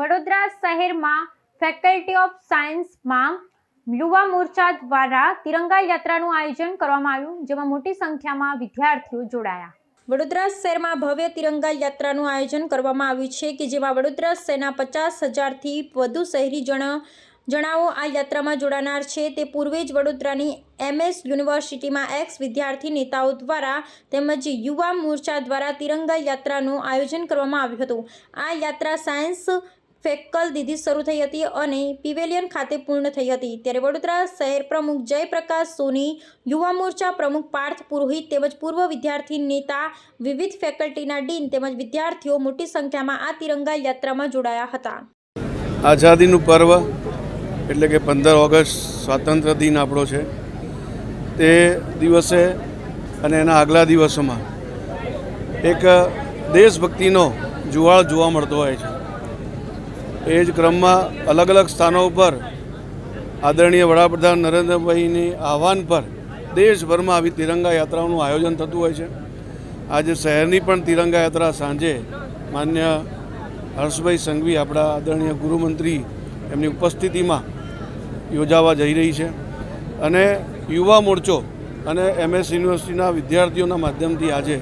શહેરમાં faculty of સાયન્સમાં યુવા મોરચા દ્વારા તિરંગા યાત્રાનું આયોજન કરવામાં આવ્યું, જેમાં મોટી સંખ્યામાં વિદ્યાર્થીઓ જોડાયા. વડોદરા શહેરમાં ભવ્ય તિરંગા યાત્રાનું આયોજન કરવામાં આવ્યું છે કે જેમાં વડોદરા શહેરના પચાસ હજારથી વધુ શહેરીજણ જણાવો આ યાત્રામાં જોડાનાર છે. તે પૂર્વે જ વડોદરાની એમએસ યુનિવર્સિટીમાં એક્સ વિદ્યાર્થી નેતાઓ દ્વારા તેમજ યુવા મોરચા દ્વારા તિરંગા યાત્રાનું આયોજન કરવામાં આવ્યું હતું. આ યાત્રા સાયન્સ ફેકલ દીધી શરૂ થઈ હતી અને પિવેલિયન ખાતે પૂર્ણ થઈ હતી. ત્યારે વડોદરા શહેર પ્રમુખ જયપ્રકાશ સોની, યુવા મોરચા પ્રમુખ પાર્થ પુરોહિત તેમજ પૂર્વ વિદ્યાર્થી નેતા વિવિધ ફેકલ્ટીના ડીન તેમજ વિદ્યાર્થીઓ મોટી સંખ્યામાં આ તિરંગા યાત્રામાં જોડાયા હતા. આઝાદીનું પર્વ એટલે કે પંદર ઓગસ્ટ સ્વાતંત્ર્ય દિન આપણો છે. તે દિવસે અને એના આગલા દિવસોમાં એક દેશભક્તિનો જુવાળ જોવા મળતો હોય છે. એ જ ક્રમમાં અલગ અલગ સ્થાનો ઉપર આદરણીય વડાપ્રધાન નરેન્દ્રભાઈની આહવાન પર દેશભરમાં આવી તિરંગા યાત્રાઓનું આયોજન થતું હોય છે. આજે શહેરની પણ તિરંગા યાત્રા સાંજે માન્ય હર્ષભાઈ સંઘવી, આપણા આદરણીય ગૃહમંત્રી એમની ઉપસ્થિતિમાં યોજાવા જઈ રહી છે. અને યુવા મોરચો અને એમએસ યુનિવર્સિટીના વિદ્યાર્થીઓના માધ્યમથી આજે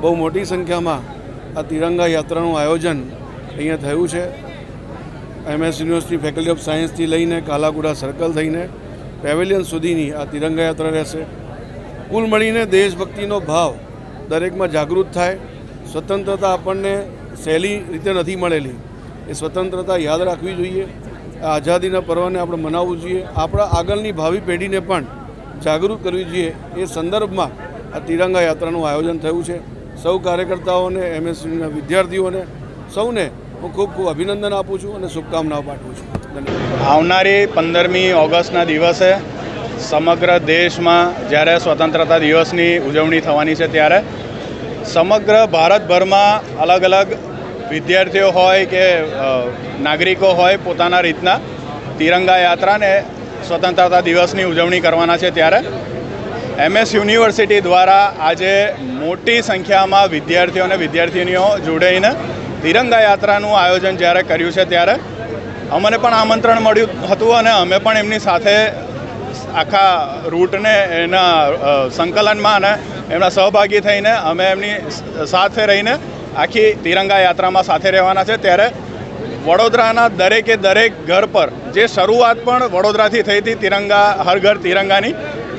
બહુ મોટી સંખ્યામાં આ તિરંગા યાત્રાનું આયોજન અહીંયા થયું છે. એમએસ યુનિવર્સિટી ફેકલ્ટી ઓફ સાયન્સથી લઈને કાલાગુડા સર્કલ થઈને પેવેલિયન સુધીની આ તિરંગા યાત્રા રહેશે. કુલ મળીને દેશભક્તિનો ભાવ દરેકમાં જાગૃત થાય. સ્વતંત્રતા આપણને સહેલી રીતે નથી મળેલી. એ સ્વતંત્રતા યાદ રાખવી જોઈએ. આ આઝાદીના પર્વને આપણે મનાવવું જોઈએ. આપણા આગળની ભાવિ પેઢીને પણ જાગૃત કરવી જોઈએ. એ સંદર્ભમાં આ તિરંગા યાત્રાનું આયોજન થયું છે. સૌ કાર્યકર્તાઓને એમએસસીના વિદ્યાર્થીઓને, સૌને હું ખૂબ ખૂબ અભિનંદન આપું છું અને શુભકામનાઓ પાઠવું છું. આવનારી પંદરમી ઓગસ્ટના દિવસે સમગ્ર દેશમાં જ્યારે સ્વતંત્રતા દિવસની ઉજવણી થવાની છે ત્યારે સમગ્ર ભારતભરમાં અલગ અલગ વિદ્યાર્થીઓ હોય કે નાગરિકો હોય પોતાના રીતના તિરંગા યાત્રાને સ્વતંત્રતા દિવસની ઉજવણી કરવાના છે ત્યારે એમએસ યુનિવર્સિટી દ્વારા આજે મોટી સંખ્યામાં વિદ્યાર્થીઓ અને વિદ્યાર્થિનીઓ જોડાઈને તિરંગા યાત્રાનું આયોજન જ્યારે કર્યું છે ત્યારે અમને પણ આમંત્રણ મળ્યું હતું અને અમે પણ એમની સાથે આખા રૂટને એના સંકલનમાં અને એમના સહભાગી થઈને અમે એમની સાથે રહીને આખી તિરંગા યાત્રામાં સાથે રહેવાના છે. ત્યારે વડોદરાના દરેકે દરેક ઘર પર જે શરૂઆત પણ વડોદરાથી થઈ હતી તિરંગા, હર ઘર તિરંગાની,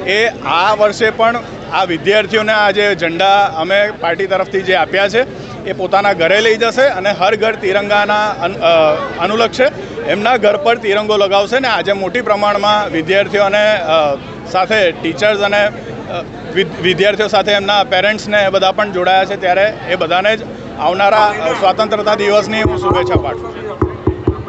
એ આ વર્ષે પણ આ વિદ્યાર્થીઓને આ જે ઝંડા અમે પાર્ટી તરફથી જે આપ્યા છે એ પોતાના ઘરે લઈ જશે અને હર ઘર તિરંગાના અન- અનુલક્ષે એમના ઘર પર તિરંગો લગાવશે ને આજે મોટી પ્રમાણમાં વિદ્યાર્થીઓ અને સાથે ટીચર્સ અને વિદ્યાર્થીઓ સાથે એમના પેરેન્ટ્સને એ બધા પણ જોડાયા છે ત્યારે એ બધાને જ આવનારા સ્વતંત્રતા દિવસની હું શુભેચ્છા પાઠવું છું.